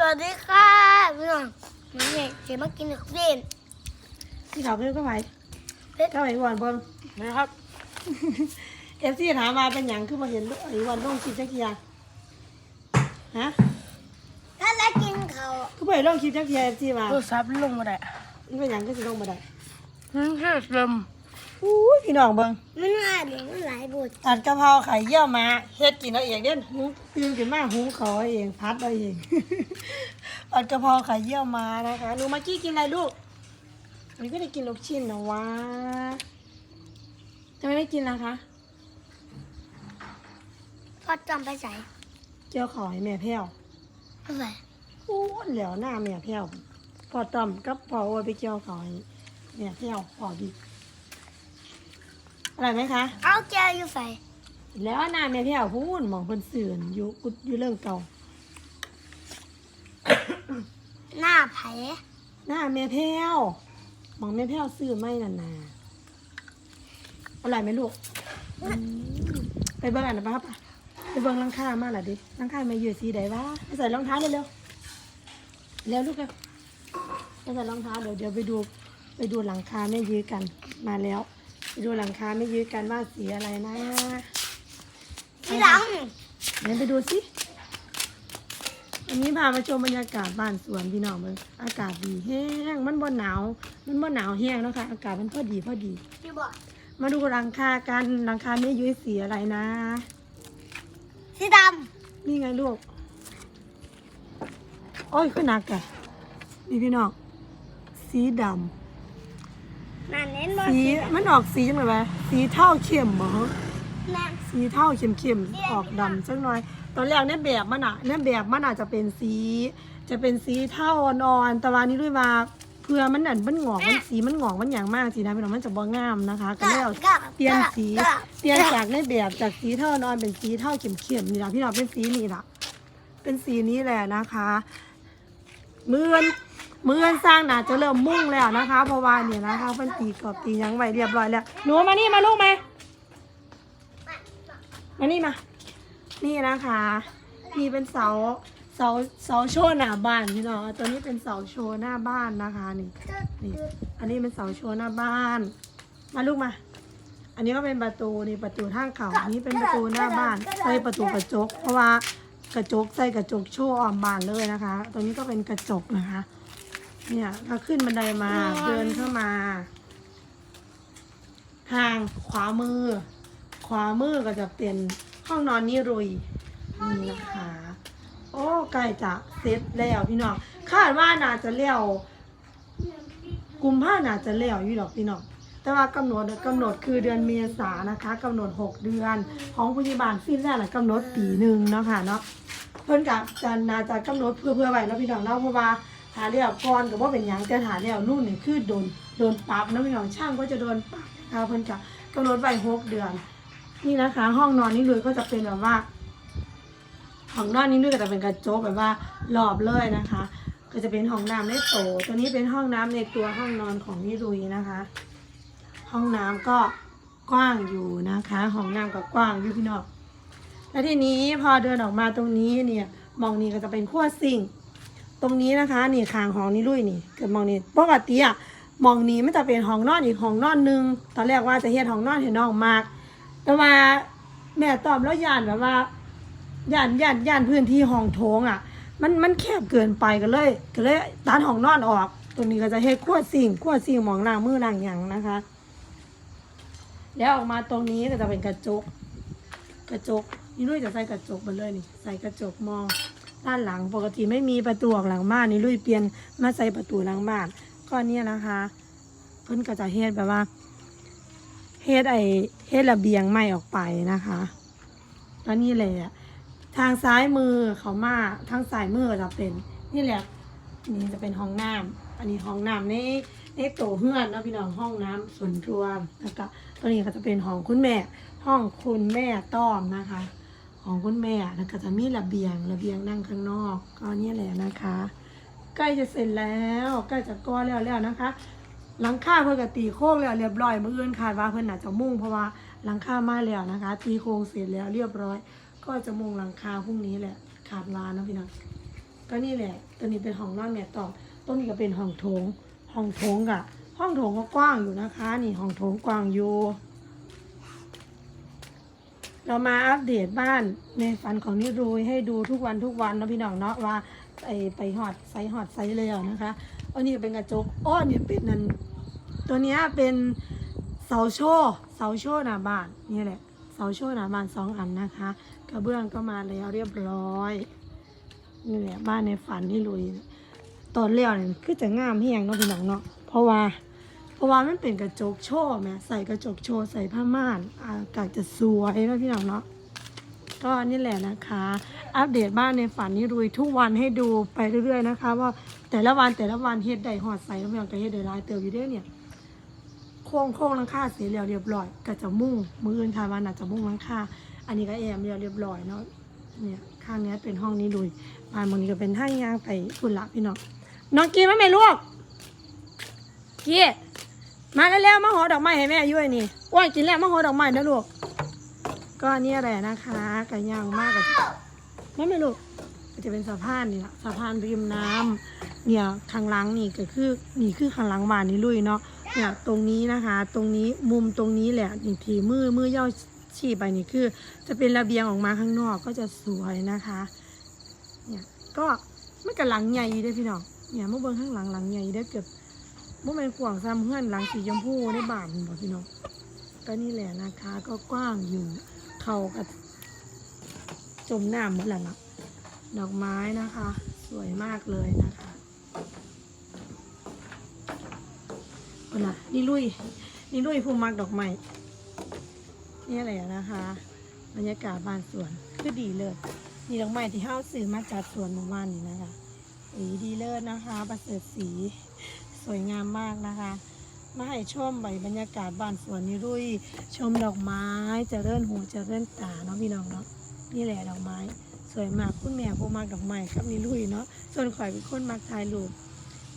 สวัสดีค่ะพี่น้องวันนี้เจะมากินหนึ่งเส้นที่เขาเพิ่นก็ไปเผ็ดก็ไปวันเบิ่งนะครับเอฟซีถามมาเป็นหยังคือมาเห็นไอ้วันลงคลิปจักเทียฮะถ้าแล้วกินเขาวคือบ่ไปลงคลิปจักเทียเอฟซีมาโทรศัพท์ลงมาได้มันเป็นหยังก็สิลงบ่ได้ฮึ่มเฮ็ดเริ่ม อู้ยพี่น้องเบิ่งมันง่ายเลยมันหลายบทอัดกะเพราไข่เยี่ยวมาเฮ็ดกินเอาเองเด่นหุงตื่นขึ้นมาหุงขอเองพัดเอาเอง อัดกะเพราไข่เยี่ยวมานะคะหนูมากี้กินอะไรลูกอันนี้ก็ได้กินลูกชิ้นนะวะทำไมไม่กินล่ะคะพอจำไปใส่เจียวขอให้แม่แพ้วเอาใส่อู้เหลียวหน้าแม่แพ้วพอต้อมกับพอโอาไปเจียวขอให้แม่แพ้วพอดี อร่อยไหมคะ เอาแก้วอยู่ใส่แล้วหน้าแม่แพ้วพูนหมองเพิ่นเสื่อนอยู่กุดอยู่เรื่องเก่า หน้าไผ่หน้าแม่แพ้วหมองแม่แพ้วซื้อไม่นานนาอร่อยไหมลูกอืมไปเบิ่งอันนะป้าปะไปเบิ่งหลังคามาล่ะดิหลังคาไม่อยู่สีใดวะไปใส่รองเท้าเร็วๆเร็วลูกเร็วไปใส่รองเท้าเดี๋ยวเดี๋ยวไปดู ไปดูหลังคาไม่ยื้อกันมาแล้วไป ดูหลังคาไม่ยื้อกันว่าสีอะไรนะที่หลังไหนไปดูสิวันนี้พามาชมบรรยากาศบ้านสวนพี่น้องเลยอากาศดีแห้งมันบ่หนาว มันบ่หนาวแห้งเนาะคะอากาศมันพอดีพอดีพี่บอกมาดูหลังคากันหลังคาไม่ยุ้ยสีอะไรนะสีดนี่ไงลูกโอ้ยขึ้นหนักอะนี่พี่น้องสีดำ นั่นเน้นบอำสีมันออกสีจังเลยวะสีเท่าเข้มเหรอนั่น สีเท่าเข้มเข้มๆออกดำสักหน่อย ตอนแรกเนี่ยแบบมันอะเนี่ยแบบมันอาจจะเป็นสี จะเป็นสีเท่าอ่อนๆแต่ว่านี้ด้วยว่าเพื่อมันนั่นมันหงอกมันสีมันหงอกมันอย่างมากสีนะพี่น้องมันจะบ่งามนะคะ ก็เลยเอาเปลี่ยนสีเปลี่ยนจากในแบบจากสีเท่านอนเป็นสีเท่าเข้มๆนี่ละพี่น้องเป็นสีนี้ละเป็นสีนี้แหละนะคะมือน มือนสร้างน่าจะเริ่มมุ่งแล้วนะคะเพราะว่าเนี่ยนะคะเป็นตีกรอบตียังไว้เรียบร้อยแล้วหนูมานี่มาลูกมามานี่มา นี่นะคะนี่เป็นเสาเสาเสาโชว์หน้าบ้านพี่น้องตัวนี้เป็นเสาโชว์หน้าบ้านนะคะนี่นี่ อันนี้เป็นเสาโชว์หน้าบ้าน มาลูกมา อันนี้ก็เป็นประตูนี่ประตูทางเขาอันนี้เป็นประตูหน้าบ้านใส่ประตูกระจก เพราะว่ากระจกใส่กระจกโชว์ออมบานเลยนะคะตรงนี้ก็เป็นกระจกนะคะ เนี่ยถ้าขึ้นบันไดมาเดินเข้ามา ทางขวามือ ขวามือก็จะเป็นห้องนอนนิรุยนี่นะคะ โอ้ใกล้จะเสร็จแล้วพี่น้องคาดว่าน่าจะเลี้ยวกุมภาน่าจะเลี้ยวอยู่ดอกพี่น้องแต่ว่ากำหนดกำหนดคือเดือนเมษานะคะกำหนด 6 เดือนของพยาบาลฟินแลนด์น่ะกำหนดปีหนึ่งเนาะค่ะเนาะเพิ่นกับจะน่าจะกำหนดเพื่อเพื่อไว้เนาะพี่น้องเนาะเพราะว่าหาเลี้ยวก่อนกับว่าเป็นหยังแต่หาเลี้ยวรุ่นนี่คือโดนโดนปรับนะพี่น้องช่างก็จะโดนปรับนะคะเพิ่นกับกำหนดไว้หกเดือน นี่นะคะ ห้องนอนนี่เลยก็จะเป็นแบบว่าห้องนอนนี้ด้วยก็จะเป็นกระจกแบบว่ารอบเลยนะคะ ก็จะเป็นห้องน้ำในโตตัวนี้เป็นห้องน้ำในตัวห้องนอนของนิรุยนะคะ ห้องน้ำก็กว้างอยู่นะคะ ห้องน้ำก็กว้างอยู่พี่น้องแล้วทีนี้พอเดินออกมาตรงนี้เนี่ยมองนี้ก็จะเป็นขั้วซิ่ง ตรงนี้นะคะ นี่คางห้องนิรุยนี่เกิดมองนี้ปกติอะมองนี้ไมันจะเป็นห้องนอนอีกห้องนอนหนึ่งตอนแรกว่าจะเฮ็ดห้องนอนให้น้องมาก แต่ว่าแม่ตอบแล้วยานแบบว่าย่านย่านย่านพื้นที่ห้องโถงอะ มันมันแคบเกินไปก็เลย ก็เลยตัดห้องนอนออก ตรงนี้ก็จะให้ขั้วสิ่งขั้วสิ่งมองล่างมือล่างหยังนะคะ แล้วออกมาตรงนี้ก็จะเป็นกระจก กระจกนี่ลุยจะใส่กระจกมาเลยนี่ ใส่กระจกมอง ด้านหลังปกติไม่มีประตูออกหลังบ้านนี่ลุยเปลี่ยนมาใส่ประตูหลังบ้านก็เนี่ยนะคะ เพิ่นก็จะเฮ็ดแบบว่าเฮ็ดไอเฮ็ดระเบียงใหม่ออกไปนะคะแล้วนี่แหละทางซ้ายมือเขามาทางซ้ายมือจะเป็น นี่แหละนี่จะเป็นห้องน้ำอันนี้ห้องน้ำในในโตเฮือนเนาะพี่น้องห้องน้ำส่วนรวมแล้วก็ตัวนี้ก็จะเป็นห้องคุณแม่ ห้องคุณแม่ต้อมนะคะ ของคุณแม่แล้วก็จะมีระเบียงระเบียงนั่งข้างนอก ก็เนี่ยแหละนะคะ ใกล้จะเสร็จแล้วใกล้จะก่อแล้วแล้วนะคะ หลังคาเพื่อกตีโค้งแล้วเรียบร้อยเมื่อคืนคาดว่าเพื่อนอาจจะมุ่งเพราะว่าหลังคามาแล้วนะคะ ตีโค้งเสร็จแล้วเรียบร้อย ก็จะมุ่งหลังคาพรุ่งนี้แหละขาดลานนะพี่น้องก็นี่แหละตัวนี้เป็นห้องนอนแม่ตอตัวนี้ก็เป็นห้องโถงห้องโถงกะห้องโถงก็กว้างอยู่นะคะ นี่ห้องโถงกว้างอยู่ เรามาอัปเดตบ้านในฝันของนิรุยให้ดูทุกวันทุกวันเนาะพี่น้องเนาะว่าไอไปหอดไซหอดไซแล้วนะคะอันนี้เป็นกระจกอ้อเนี่ยเป็นนันตัวเนี้ยเป็นเสาโชว์เสาโชว์หน้าบ้านนี่แหละเสาโชว์หน้าบ้านสองอันนะคะ กระเบื้องก็มาแล้วเรียบร้อยนี่แหละบ้านในฝันที่ลุยตอนเลี้ยวเนี่ยคือจะงามเฮียงเนาะพี่น้องเนาะเพราะว่า เพราะว่ามันเป็นกระจกโชว์แม่ใส่กระจกโชว์ใส่ผ้าม่านอากาศจะสวยนะพี่น้องเนาะก็นี่แหละนะคะ อัปเดตบ้านในฝันนี้รุยทุกวันให้ดูไปเรื่อยๆนะคะ ว่าแต่ละวันแต่ละวันเฮ็ดได้หอดใส่แล้วพี่น้องก็เฮ็ดได้หลายเติบอยู่เด้อเนี่ยโค้งโค้งลังคาเสร็จแล้วเรียบร้อยก็จะมุ่งมืออื่นค่ะวันน่าจะมุ่งลังคาอันนี้ก็แอมเรียบเรียบร้อยเนาะเนี่ยข้างนี้เป็นห้องนี้ลุยบานบางนี้ก็เป็นห้างยางไปคุณละพี่น้องน้องกีไมาแม่ลูกกี มาแล้วๆมาหอดอกไม้ให้แม่ย้ยนี่อ้วนกินแล้วมาหอดอกไม้นะลูก ก็นี่แหละนะคะ ไก่ย่างมากกับไม่ไม่ลูกก็จะเป็นสะพานนี่ละสะพานริมน้ำเนี่ยข้างหลังนี่ก็คือนี่คือข้างหลังบ้านนี่ลุยเนาะเนี่ยตรงนี้นะคะ ตรงนี้มุมตรงนี้แหละนี่ทีมือมือย่อชี้ไปนี่คือ จะเป็นระเบียงออกมาข้างนอกก็จะสวยนะคะ เนี่ยก็ไม่กับหลังใหญ่อยู่ด้อพี่น้องเนี่ยเมื่อเบิ่งข้างหลังหลังใหญ่ได้เกือบ เมื่อเป็นกวางซ้ำเพื่อนหลังสีชมพูได้บานบอกพี่น้องก็นี่แหละนะคะ ก็กว้างอยู่เขากับจมน้ำหมดแล้วล่ะดอกไม้นะคะ สวยมากเลยนะคะคนน่ะนี่ลุย นี่ลุยภูมิมักดอกไม้นี่แหละนะคะ บรรยากาศบ้านสวนคือดีเลยนี่ดอกไม้ที่เฮาซื้อมาจากสวนเมื่อวานนี้นะคะสีดีเลิศนะคะประเสริฐสี วยงามมากนะคะ มาให้ชมใบบรรยากาศบ้านสวนนี่ลุยชมดอกไม้เจะเริ่นหูเจะเริ่นตาเนาะพี่น้องเนาะนี่แหละดอกไม้ สวยมากคุณแม่ผู้มักดอกไม้ครับนี่ลุยเนาะส่วนข่อยเป็นคนมักถ่ายรูป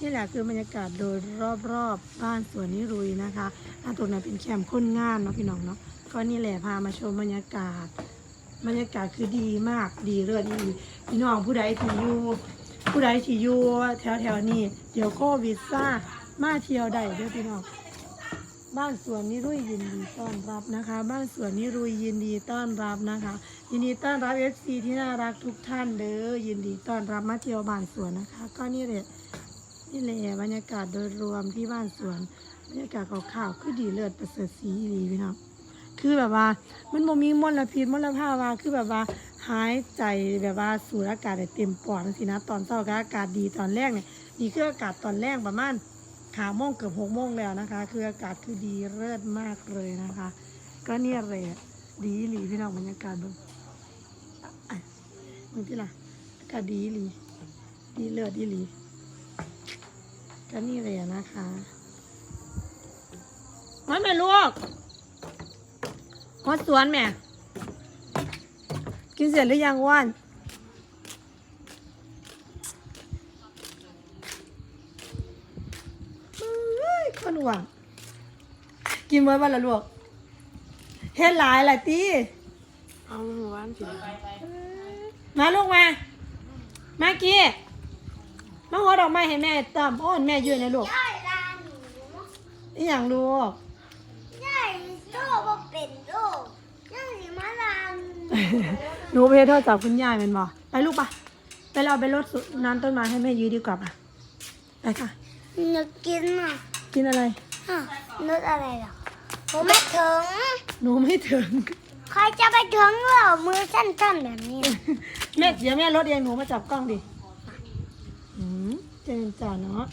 นี่แหละคือบรรยากาศโดยรอบๆบบ้านสวนนิรุยนะคะอันตรงนั้นเป็นแคมป์คนงานเนาะพี่น้องเนาะก็นี่แหละพามาชมบรรยากาศบรรยากาศคือดีมากดีเลิศดีพี่น้องผู้ใดที่อยู่ ผู้ใดที่อยู่แถวแถวๆนี้ เดี๋ยวโควิดซ่ามาเที่ยวได้เด้อพี่น้องบ้านสวนนิรุยยินดีต้อนรับนะคะ บ้านสวนนิรุยยินดีต้อนรับนะคะ ยินดีต้อนรับเอฟซีที่น่ารักทุกท่านเด้อยินดีต้อนรับมาเที่ยวบ้านสวนนะคะ ก็นี่แหละนี่แหละบรรยากาศโดยรวมที่บ้านสวนบรรยากาศขาวๆคือดีเลิศประเสริฐสีดีพี่น้อง คือแบบว่า มันบ่มีมลพิษมลภาวะคือแบบว่าหายใจแบบว่าสูดอากาศได้เต็มปอดสินะตอนเช้าก็อากาศดีตอนแรกเนี่ยนี่คืออากาศตอนแรกประมาณขาโมงเกือบหกโมงแล้วนะคะ คืออากาศคือดีเลิศมากเลยนะคะ ก็เนี่ยเลยดีหลีพี่น้องบรรยากาศเบิ่งอะเบิ่งที่ล่ะอากาศดีหลีดีเลิศดีหลีก็นี่เลยนะคะว่าแม่ลูก ฮอดสวนแม่ กินเสร็จหรือยังอ้วันเฮ้ยคนหวังกินไว้วันละลูกเฮ็ดหลายหลายตีเอาหัวอันสิมาลูกมา มากี้มาหัวดอกไม้ให้แม่ตอมโอ้นแม่ยืนนะลูกได้ลาหนูนี่อย่างลูก ได้โซ่บ่เป็นโซ่ยังสิมาลา หนูหนูไปโทษจับคุณยายเป็นบ่ไปลูกปะไปเราไปรดสุน้ำต้นไม้ให้แม่ยื้อดีกว่าปะไปค่ะหนูกินอะกินอะไรฮะนึกอะไรหรอผมไม่ถึงหนูไม่ถึงใครจะไปถึงเหรอมือสั้นๆแบบนี้แม่เดี๋ยวแม่รถเองหนูมาจับกล้องดิอืมเจนจ่าเนาะ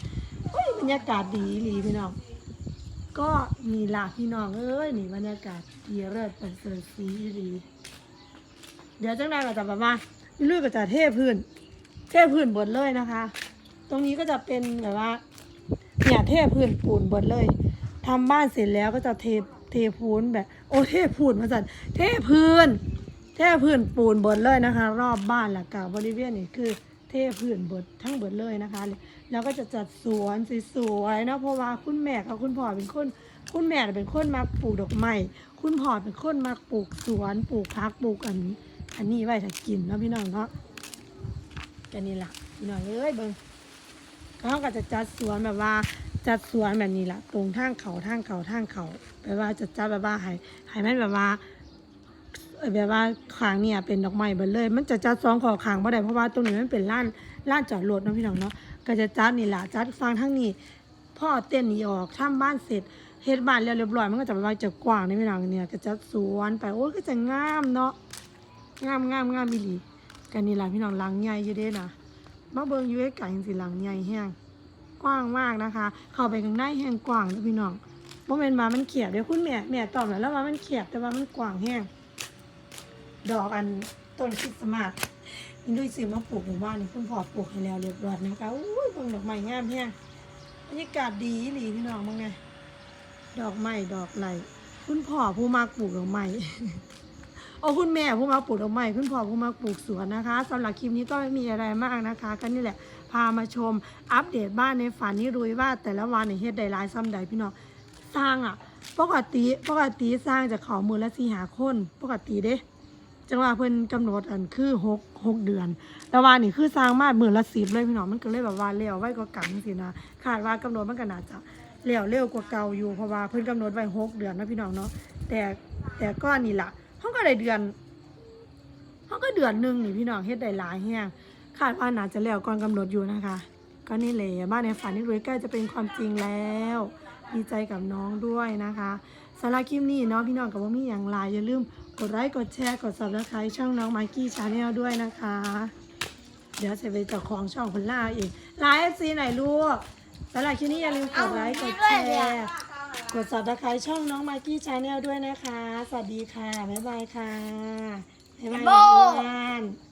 เฮ้ยบรรยากาศดีหลีพี่น้อง ก็มีลาพี่น้องเอ้ยนี่บรรยากาศดีเลิศเป็นเสริฐสีดี เดี๋ยวจังได้ก็จะแบบว่าเลุยก็จะเทพื้น เทพื้นบดเลยนะคะ ตรงนี้ก็จะเป็นแบบว่าเนี่ยเทพื้นปูนบดเลยทำบ้านเสร็จแล้วก็จะเทเทปูนแบบ โอ้เทปูนมาสั่นเทพื้น เทพื้นปูนบดเลยนะคะ รอบบ้านหลักกาบริเวณนี่คือเทพื้นบดทั้งบดเลยนะคะ แล้วก็จะจัดสวนสวยๆนะเพราะว่าคุณแม่กับคุณพ่อเป็นคนคุณแม่เป็นคนมาปลูกดอกไม้ คุณพ่อเป็นคนมาปลูกสวน ปลูกพัก ปลูกอัน อันนี้ไว้ถ้ากินเนาะพี่น้องเนาะแค่นี้ละพี่น้องเอ้ยเบิ่งเขาก็จะจัดสวนแบบว่าจัดสวนแบบนี้ละตรงทางเขาทางเขาทางเขาแบบว่าจะจัดแบบว่าให้ให้มันแบบว่าแบบว่าขางเนี่ยเป็นดอกไม้เบิดเลย มันจะจัดสองขอขางบ่ได้เพราะว่าตรงนี้มันเป็นล้านล้านจอดรถเนาะพี่น้องเนาะก็จะจัดนี่ละจัดฟังทั้งนี้พ่อเต้นนี่ออกทำบ้านเสร็จเฮ็ดบ้านแล้วเรียบร้อยมันก็จะแบบว่าจะกว้างนี่พี่น้องเนี่ยก็จัดสวนไปโอ้ยก็จะงามเนาะ งามงามงามอีหลีกันนี่ล่ะพี่น้องหลังใหญ่อยู่เด้นะมาเบิงอยู่ไกลๆจังสิหลังใหญ่แฮงกว้างมากนะคะ เข้าไปข้างในแฮงกว้างเด้อพี่น้องบ่แม่นว่ามันเขียบเด้อคุณแม่แม่ตอบแล้วว่ามันเขียบแต่ว่ามันกว้างแฮงดอกอันต้นคริสต์มาสนี่ด้วยซื้อมาปลูกหมู่บ้านนี่คุณพ่อปลูกให้แล้วเรียบร้อยนะคะอุ้ยเบิ่งดอกไม้งามแฮงบรรยากาศดีอีหลีพี่น้องบ้งไงดอกไม้ดอกไหลคุณพ่อผู้มากปลูกดอกไม้ โอ้คุณแม่ผู้มาปลูกดอกไม้คุณพ่อผู้มาปลูกสวนนะคะสำหรับคลิปนี้ก็ไม่มีอะไรมากนะคะ ก็นี่แหละพามาชมอัปเดตบ้านในฝันนี่รุยว่าแต่ละวันในเฮ็ดใดหลายซ้ำใดพี่น้องสร้างอะปกติปกติสร้างจะเขามือละสี่หาคนปกติเด้จังว่าเพิ่นกำหนดอันคือหกหกเดือน แต่ว่านี่คือสร้างมาหมื่นละสิบเลยพี่น้องมันก็เลยแบบว่าเร็วไว้กว่ากันสินะคาดว่ากำหนดมันก็น่าจะเร็วเร็วกว่าเก่าอยู่เพราะว่าเพิ่นกำหนดไว้หกเดือนนะพี่น้องเนาะแต่แต่ก็นี่แหละ เขาก็ได้เดือนเขาก็เดือนหนึ่งนี่พี่น้องเฮ็ดได้หลายแฮงคาดว่าน่าจะแล้วก่อนกำหนดอยู่นะคะ ก็นี่แหละบ้านในฝันนี่รวยใกล้จะเป็นความจริงแล้วดีใจกับน้องด้วยนะคะสำหรับคลิปนี้เนาะพี่น้องกับว่ามีอย่างไรอย่าลืมกดไลค์กดแชร์กด subscribe ช่องน้องไมกี้ชาแนลด้วยนะคะ เดี๋ยวจะไปเจ้าของช่องคนล่าเองไลฟ์เอฟซีไหนลูกสำหรับคลิปนี้อย่าลืมกดไลค์กดแชร์ กด subscribe ช่องน้องไมกี้ชาแนลด้วยนะคะ สวัสดีค่ะ บ๊ายบายค่ะ บ๊ายบายบ๊ายบายเพื่อน